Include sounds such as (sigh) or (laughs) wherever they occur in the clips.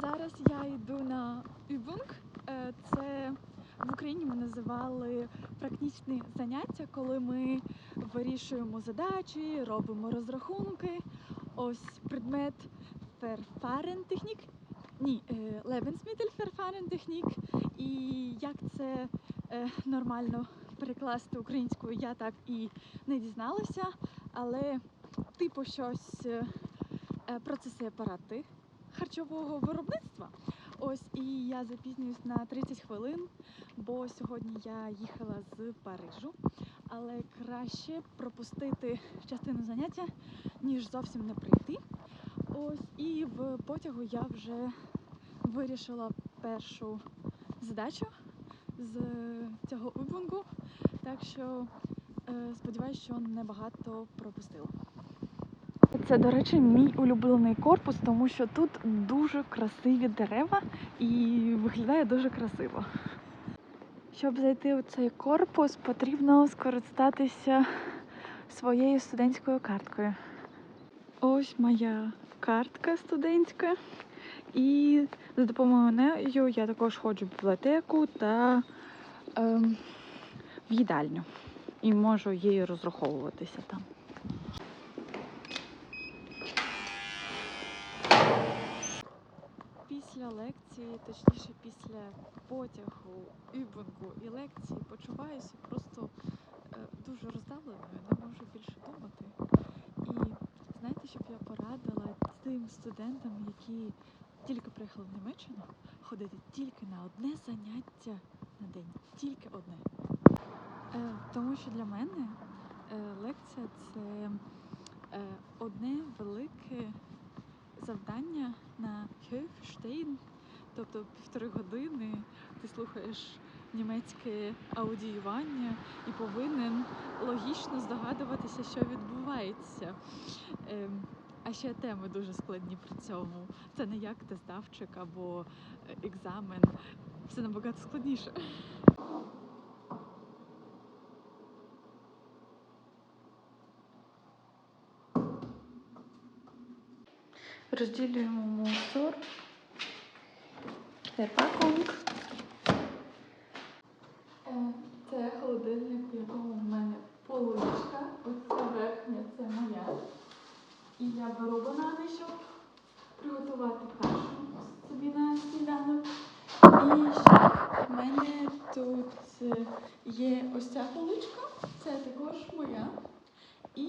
Зараз я йду на Übung. Е, Це в Україні ми називали практичні заняття, коли ми вирішуємо задачі, робимо розрахунки. Ось предмет Verfahrentechnik. Ні, е, Lebensmittelverfahrentechnik. І як це е, нормально перекласти українською, я так і не дізналася. Але типу щось е, е, процеси апарати харчового виробництва. Ось і я запізнююсь на 30 хвилин, бо сьогодні я їхала з Парижу. Але краще пропустити частину заняття, ніж зовсім не прийти. Ось і в потягу я вже вирішила першу задачу з цього убунгу. Так що е, сподіваюся, що небагато пропустила. Це, до речі, мій улюблений корпус, тому що тут дуже красиві дерева і виглядає дуже красиво. Щоб зайти у цей корпус, потрібно скористатися своєю студентською карткою. Ось моя картка студентська. І за допомогою нею я також ходжу в бібліотеку та ем, в їдальню. І можу її розраховуватися там. Після лекції, точніше після потягу, ібунгу і лекції почуваюся просто е, дуже роздавленою, не можу більше думати. І знаєте, щоб я порадила тим студентам, які тільки приїхали в Німеччину, ходити тільки на одне заняття на день, тільки одне. Е, тому що для мене е, лекція це одне велике завдання на Höfstein, тобто півтори години ти слухаєш німецьке аудіювання і повинен логічно здогадуватися, що відбувається. Ем, а ще теми дуже складні при цьому. Це не як тездавчик або е, екзамен. Все набагато складніше. Розділюємо мусор. Verpackung. Е, Це холодильник, в якому в мене поличка. Оця верхня це моя. І я беру банани, щоб приготувати кашу собі на сніданок. І ще в мене тут е, є ось ця поличка, це також моя. І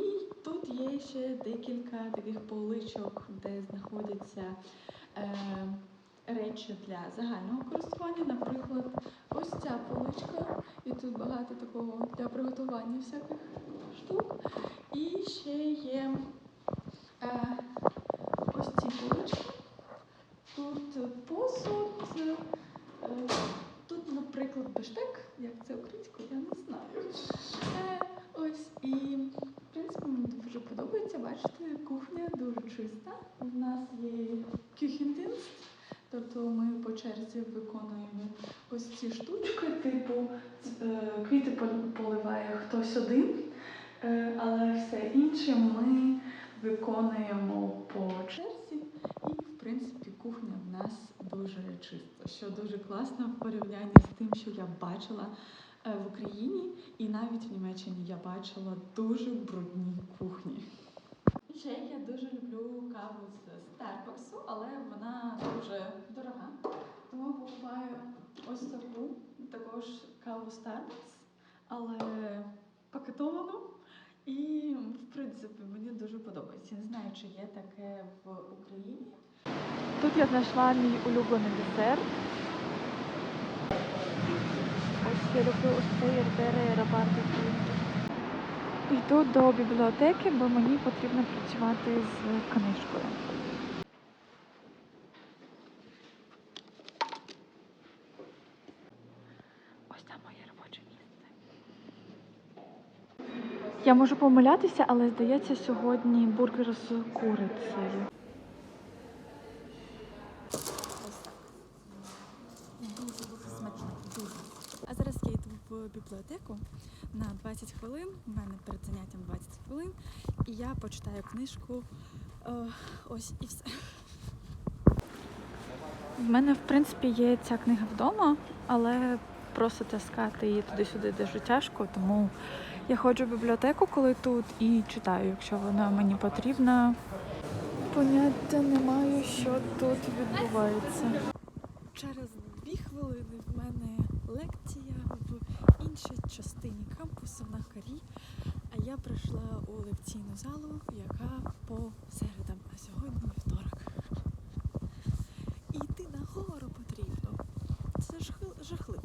тут є ще декілька таких поличок, де знаходяться е, речі для загального користування. Наприклад, ось ця поличка, і тут багато такого для приготування всяких штук. І ще є е, ось ці полички. Тут посуд. Е, тут, наприклад, бештек, як це українською, я не знаю. Е, ось і в принципі мені дуже подобається. Бачите, кухня дуже чиста. У нас є кюхендинст, тобто ми по черзі виконуємо ось ці штучки, типу е, квіти поливає хтось один, е, але все інше ми виконуємо по черзі. І в принципі кухня в нас дуже чиста, що дуже класно в порівнянні з тим, що я бачила е, в Україні, і навіть в Німеччині я бачила дуже брудні кухні. Ще я дуже люблю каву з Старбаксу, але вона дуже дорога. Тому покупаю ось таку також каву Starbucks, але пакетовану. І в принципі мені дуже подобається. Не знаю, чи є таке в Україні. Тут я знайшла мій улюблений десерт. Ось я люблю ось цей Ербере Рабарди Йду до бібліотеки, бо мені потрібно працювати з книжкою. Ось там моє робоче місце. Я можу помилятися, але здається, сьогодні бургер з курицею. А зараз я йду в бібліотеку на 20 хвилин. У мене перед заняттям 20 хвилин. І я почитаю книжку. Е, ось і все. В мене, в принципі, є ця книга вдома, але просто таскати її туди-сюди дуже тяжко, тому я ходжу в бібліотеку, коли тут, і читаю, якщо вона мені потрібна. Поняття не маю, що тут відбувається. Через дві хвилини в мене лекція в іншій частині кампусу на карі. А я прийшла у лекційну залу, яка по середам, а сьогодні вівторок. І йти нагору потрібно. Це жахи- жахливо.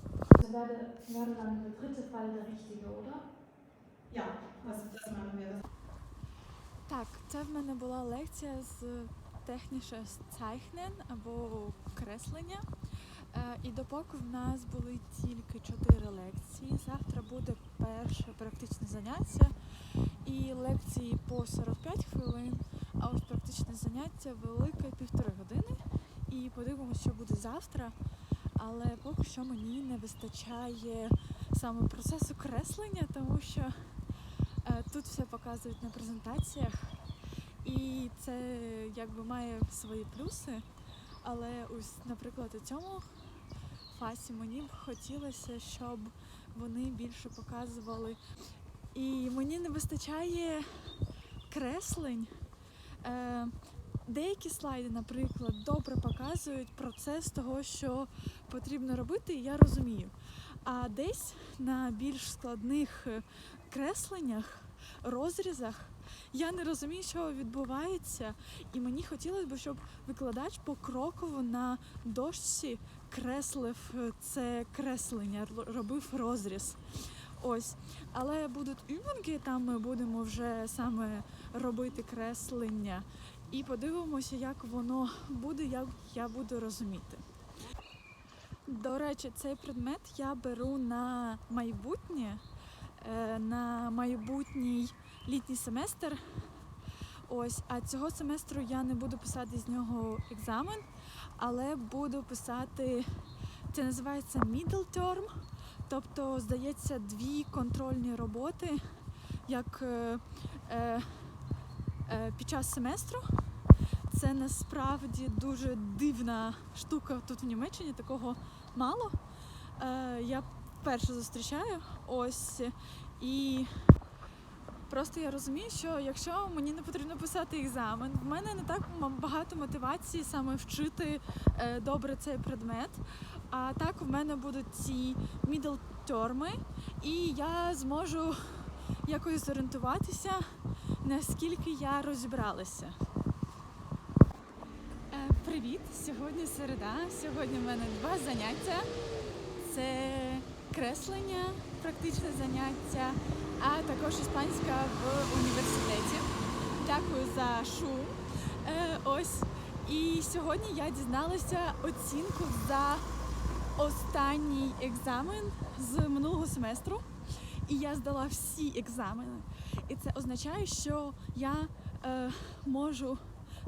Так, це в мене була лекція з техніше Zeichnen або креслення. Е, І допоки в нас були тільки чотири лекції, завтра буде перше практичне заняття і лекції по 45 хвилин, а ось практичне заняття велике півтори години. І подивимося, що буде завтра. Але поки що мені не вистачає саме процесу креслення, тому що Е, Тут все показують на презентаціях, і це якби має свої плюси. Але ось, наприклад, у цьому фасі мені б хотілося, щоб вони більше показували. І мені не вистачає креслень. Е, Деякі слайди, наприклад, добре показують процес того, що потрібно робити, і я розумію. А десь на більш складних е, кресленнях, розрізах я не розумію, що відбувається, і мені хотілося б, щоб викладач покроково на дошці креслив е, це креслення, робив розріз. Ось, але будуть юбинки, там ми будемо вже саме робити креслення, і подивимося, як воно буде, як я буду розуміти. До речі, цей предмет я беру на майбутнє, е, на майбутній літній семестр. Ось, а цього семестру я не буду писати з нього екзамен, але буду писати, це називається middle term, тобто, здається, дві контрольні роботи, як е, е, е, під час семестру. Це насправді дуже дивна штука тут в Німеччині, такого мало. Е, я вперше зустрічаю ось і просто я розумію, що якщо мені не потрібно писати екзамен, в мене не так багато мотивації саме вчити е, добре цей предмет. А так в мене будуть ці middle терми, і я зможу якось зорієнтуватися, наскільки я розібралася. Е, Привіт! Сьогодні середа. Сьогодні в мене два заняття. Це креслення, практичне заняття, а також іспанська в університеті. Дякую за шум. Е, ось. І сьогодні я дізналася оцінку за останній екзамен з минулого семестру. І я здала всі екзамени. І це означає, що я е, можу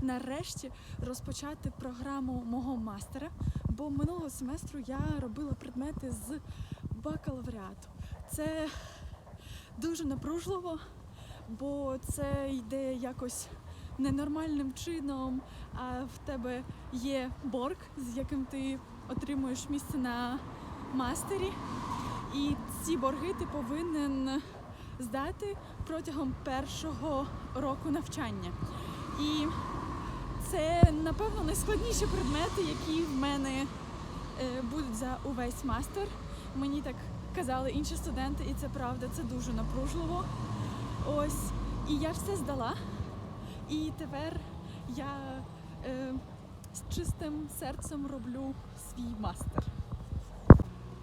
нарешті розпочати програму мого мастера, бо минулого семестру я робила предмети з бакалавріату. Це дуже напружливо, бо це йде якось ненормальним чином, а в тебе є борг, з яким ти отримуєш місце на мастері. І ці борги ти повинен здати протягом першого року навчання. І це, напевно, найскладніші предмети, які в мене е, будуть за увесь мастер. Мені так казали інші студенти, і це правда, це дуже напружливо. Ось. І я все здала. І тепер я е, з чистим серцем роблю свій мастер.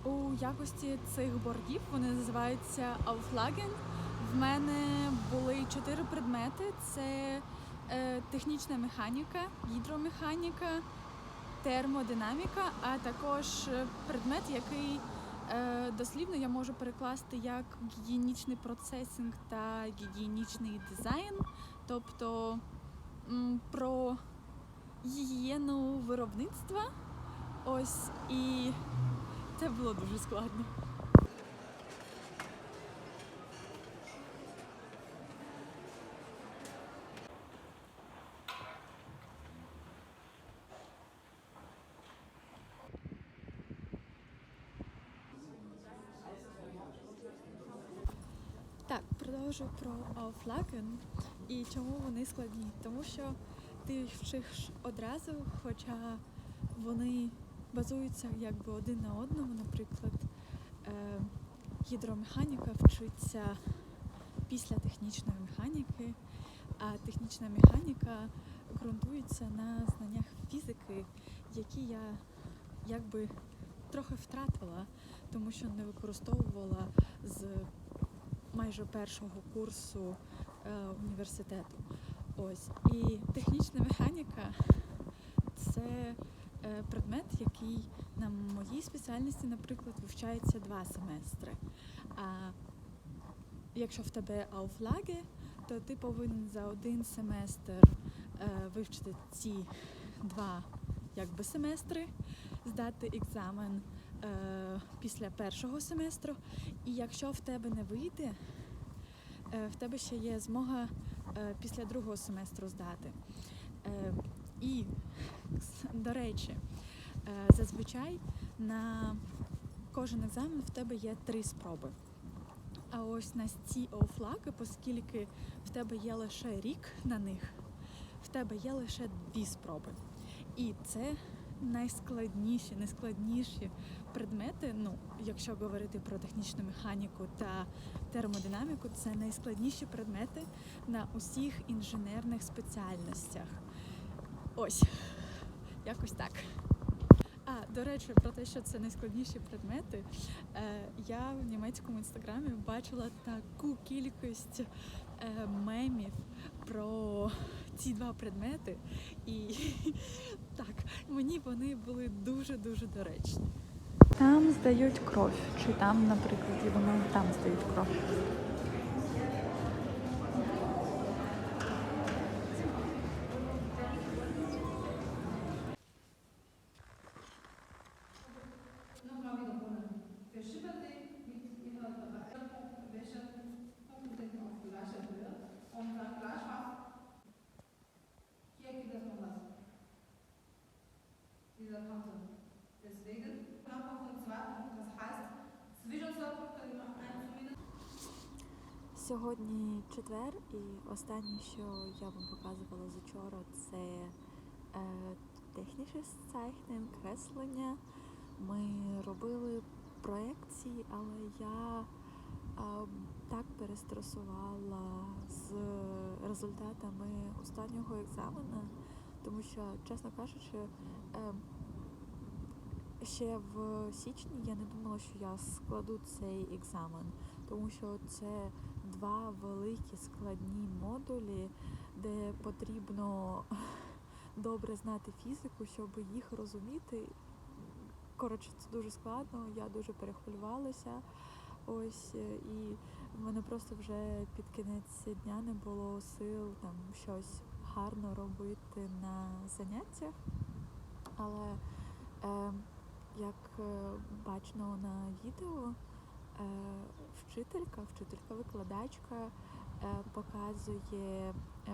У якості цих боргів вони називаються Auflagen. В мене були чотири предмети: це е, технічна механіка, гідромеханіка, термодинаміка, а також предмет, який е, дослівно я можу перекласти як гігієнічний процесинг та гігієнічний дизайн, тобто м, про гігієну виробництва. Ось і це було дуже складно. Так, продовжую про флакен і чому вони складні, тому що ти їх вчиш одразу, хоча вони базуються якби один на одному. Наприклад, е, гідромеханіка вчиться після технічної механіки, а технічна механіка ґрунтується на знаннях фізики, які я якби трохи втратила, тому що не використовувала з майже першого курсу е, університету. Ось і технічна механіка це е, предмет, який на моїй спеціальності, наприклад, вивчається два семестри. А якщо в тебе ауфлаги, то ти повинен за один семестр е, вивчити ці два якби, семестри, здати екзамен е, після першого семестру. І якщо в тебе не вийде, в тебе ще є змога після другого семестру здати. Е, і, до речі, е, зазвичай на кожен екзамен в тебе є три спроби. А ось на ці офлаги, оскільки в тебе є лише рік на них, в тебе є лише дві спроби. І це найскладніші, найскладніші предмети. Ну, якщо говорити про технічну механіку та термодинаміку, це найскладніші предмети на усіх інженерних спеціальностях. Ось, якось так. А, до речі, про те, що це найскладніші предмети, е, я в німецькому інстаграмі бачила таку кількість е, мемів про ці два предмети, і так, мені вони були дуже-дуже доречні. Там здають кров, чи там, наприклад, і Сьогодні четвер, і останнє, що я вам показувала з учора, це е, технічне сайхнен, креслення. Ми робили проекції, але я е, так перестресувала з результатами останнього екзамену, тому що, чесно кажучи, е, ще в січні я не думала, що я складу цей екзамен, тому що це два великі складні модулі, де потрібно (laughs) добре знати фізику, щоб їх розуміти. Коротше, це дуже складно, я дуже перехвилювалася. Ось е, і в мене просто вже під кінець дня не було сил там щось гарно робити на заняттях. Але е, як бачно на відео, вчителька, вчителька-викладачка е, показує, е,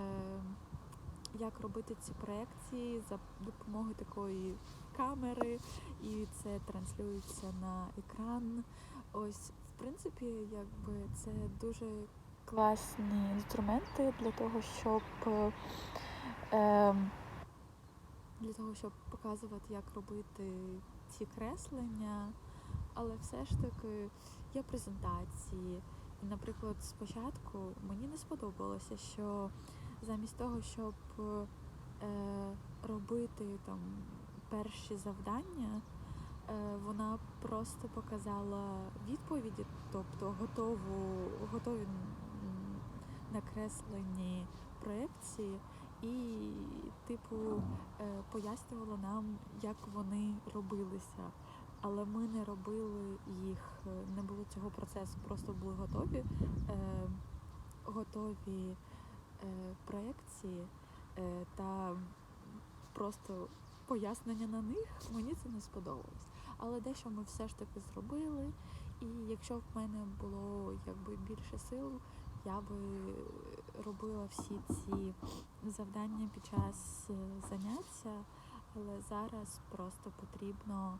як робити ці проекції за допомогою такої камери, і це транслюється на екран. Ось, в принципі, якби це дуже класні інструменти для того, щоб е, ем, для того, щоб показувати, як робити ці креслення, але все ж таки є презентації. І, наприклад, спочатку мені не сподобалося, що замість того, щоб е, робити там перші завдання, е, вона просто показала відповіді, тобто готову, готові накреслені проекції, і, типу, е, пояснювала нам, як вони робилися. Але ми не робили їх, е, не було цього процесу, просто були готові, е, готові е, проекції е, та просто пояснення на них. Мені це не сподобалось. Але дещо ми все ж таки зробили. І якщо б в мене було якби більше сил, я би робила всі ці завдання під час е, заняття, але зараз просто потрібно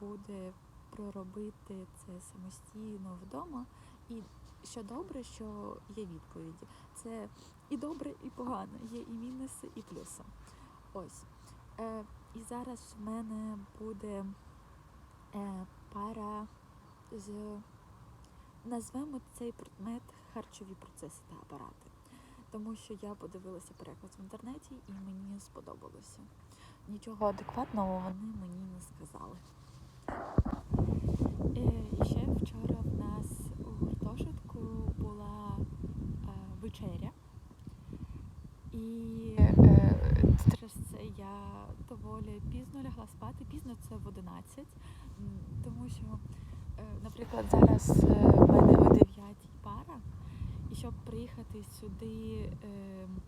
буде проробити це самостійно вдома. І що добре, що є відповіді. Це і добре, і погано. Є і мінуси, і плюси. Ось. Е, і зараз в мене буде е, пара з назвемо цей предмет харчові процеси та апарати. Тому що я подивилася переклад в інтернеті і мені сподобалося. Нічого адекватного вони мені не сказали. Е, І ще вчора в нас у гуртожитку була е, вечеря. І е, через це я доволі пізно лягла спати. Пізно це в 11, тому що, е, наприклад, зараз е, в мене о 9 пара, і щоб приїхати сюди е,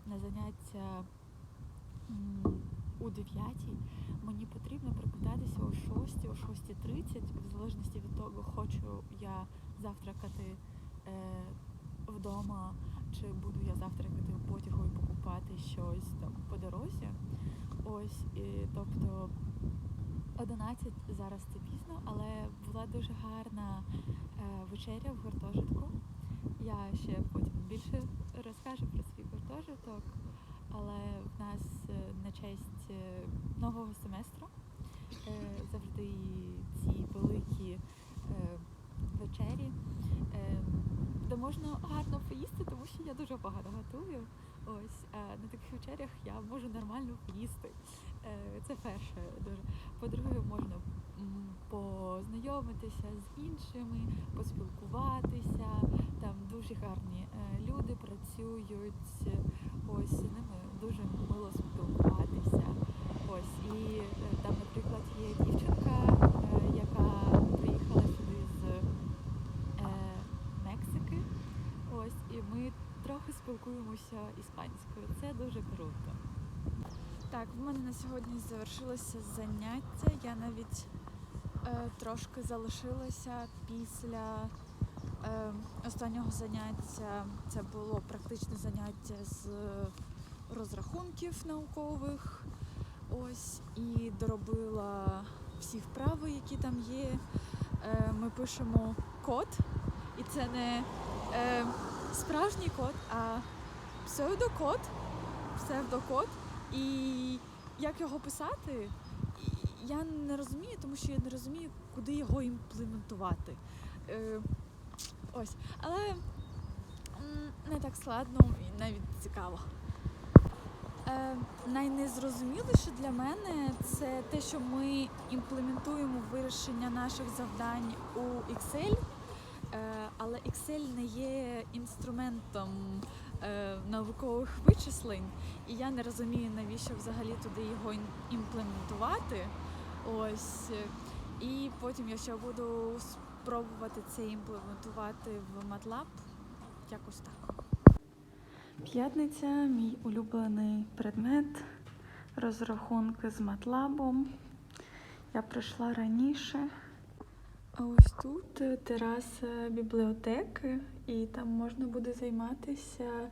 на заняття у 9, мені потрібно прокидатися о 6, о 6.30, в залежності від того, хочу я завтракати е, вдома, чи буду я завтракати в потягу і покупати щось там по дорозі. Ось, і, тобто 11 зараз це пізно, але була дуже гарна е, вечеря в гуртожитку. Я ще потім більше розкажу про свій гуртожиток, але в нас е, на честь е, нового семестру е, завжди ці великі вечері, де можна гарно поїсти, тому що я дуже багато готую. Ось на таких вечерях я можу нормально поїсти. Це перше дуже. По-друге, можна познайомитися з іншими, поспілкуватися. Там дуже гарні люди працюють. Ось ними дуже мило спілкуватися. Ось і е, там, наприклад, є дівчинка, е, яка приїхала сюди з е, Мексики. Ось, і ми трохи спілкуємося іспанською. Це дуже круто. Так, в мене на сьогодні завершилося заняття. Я навіть е, трошки залишилася після останнього заняття. Це було практичне заняття з розрахунків наукових. Ось, і доробила всі вправи, які там є. Е, ми пишемо код, і це не е, справжній код, а псевдокод, псевдокод. І як його писати, я не розумію, тому що я не розумію, куди його імплементувати. Ось. Але не так складно і навіть цікаво. Е, найнезрозуміліше для мене це те, що ми імплементуємо вирішення наших завдань у Excel, е, але Excel не є інструментом е, наукових вичислень, і я не розумію, навіщо взагалі туди його імплементувати. Ось. І потім я ще буду спробувати це імплементувати в MATLAB. Якось так. П'ятниця мій улюблений предмет розрахунки з матлабом. Я прийшла раніше. А ось тут тераса бібліотеки, і там можна буде займатися,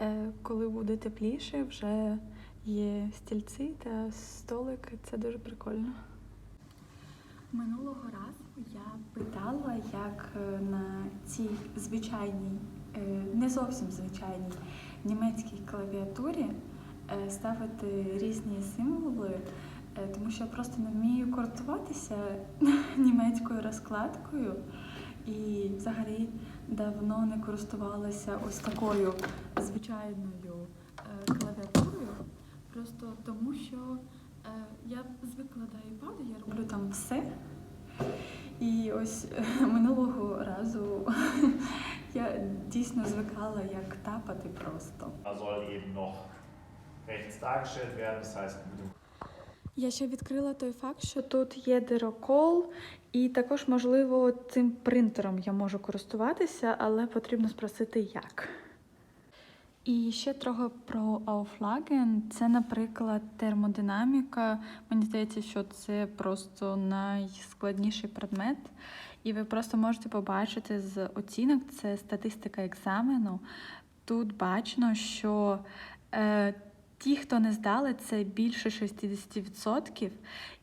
е, коли буде тепліше, вже є стільці та столики. Це дуже прикольно. Минулого разу я питала, як е, на цій звичайній, е, не зовсім звичайній німецькій клавіатурі е, ставити різні символи, тому що я просто не вмію користуватися (laughs) німецькою розкладкою і взагалі давно не користувалася ось такою звичайною клавіатурою, просто тому що я звикла до iPad, я роблю там все. І ось е, минулого разу (laughs) я дійсно звикала, як тапати просто. Я ще відкрила той факт, що тут є дирокол, і також, можливо, цим принтером я можу користуватися, але потрібно спросити як. І ще трохи про Auflagen. Це, наприклад, термодинаміка. Мені здається, що це просто найскладніший предмет. І ви просто можете побачити з оцінок, це статистика екзамену. Тут бачно, що е, Ті, хто не здали, це більше 60%.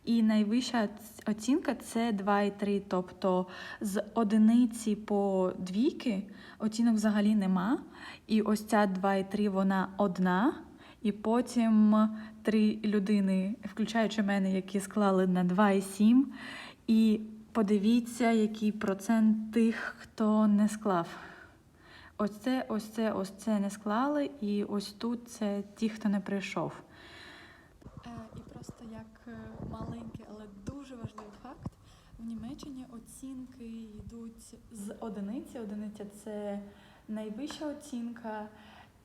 І найвища оцінка це 2,3. Тобто з одиниці по двійки оцінок взагалі нема. І ось ця 2,3 вона одна. І потім три людини, включаючи мене, які склали на 2,7. І подивіться, який процент тих, хто не склав. Ось це, ось це, ось це не склали, і ось тут це ті, хто не прийшов. Е, і просто як е, маленький, але дуже важливий факт, в Німеччині оцінки йдуть з одиниці. Одиниця це найвища оцінка,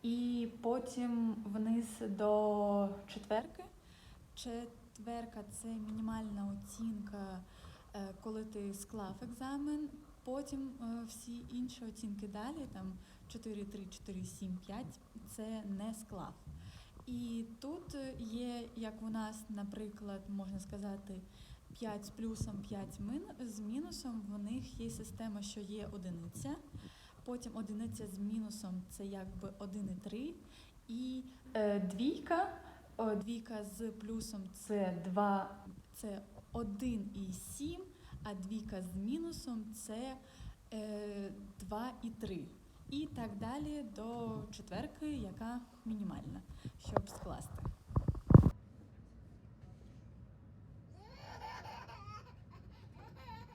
і потім вниз до четверки. Четверка це мінімальна оцінка, е, коли ти склав екзамен. Потім е, всі інші оцінки далі, там 4, 3, 4, 7, 5, це не склав. І тут є, як у нас, наприклад, можна сказати, 5 з плюсом, 5 мин- з мінусом, в них є система, що є одиниця. Потім одиниця з мінусом це якби 1,3. І е, двійка, о, двійка з плюсом це 2, це 1,7, а двійка з мінусом це е, 2,3. І так далі до четверки, яка мінімальна, щоб скласти.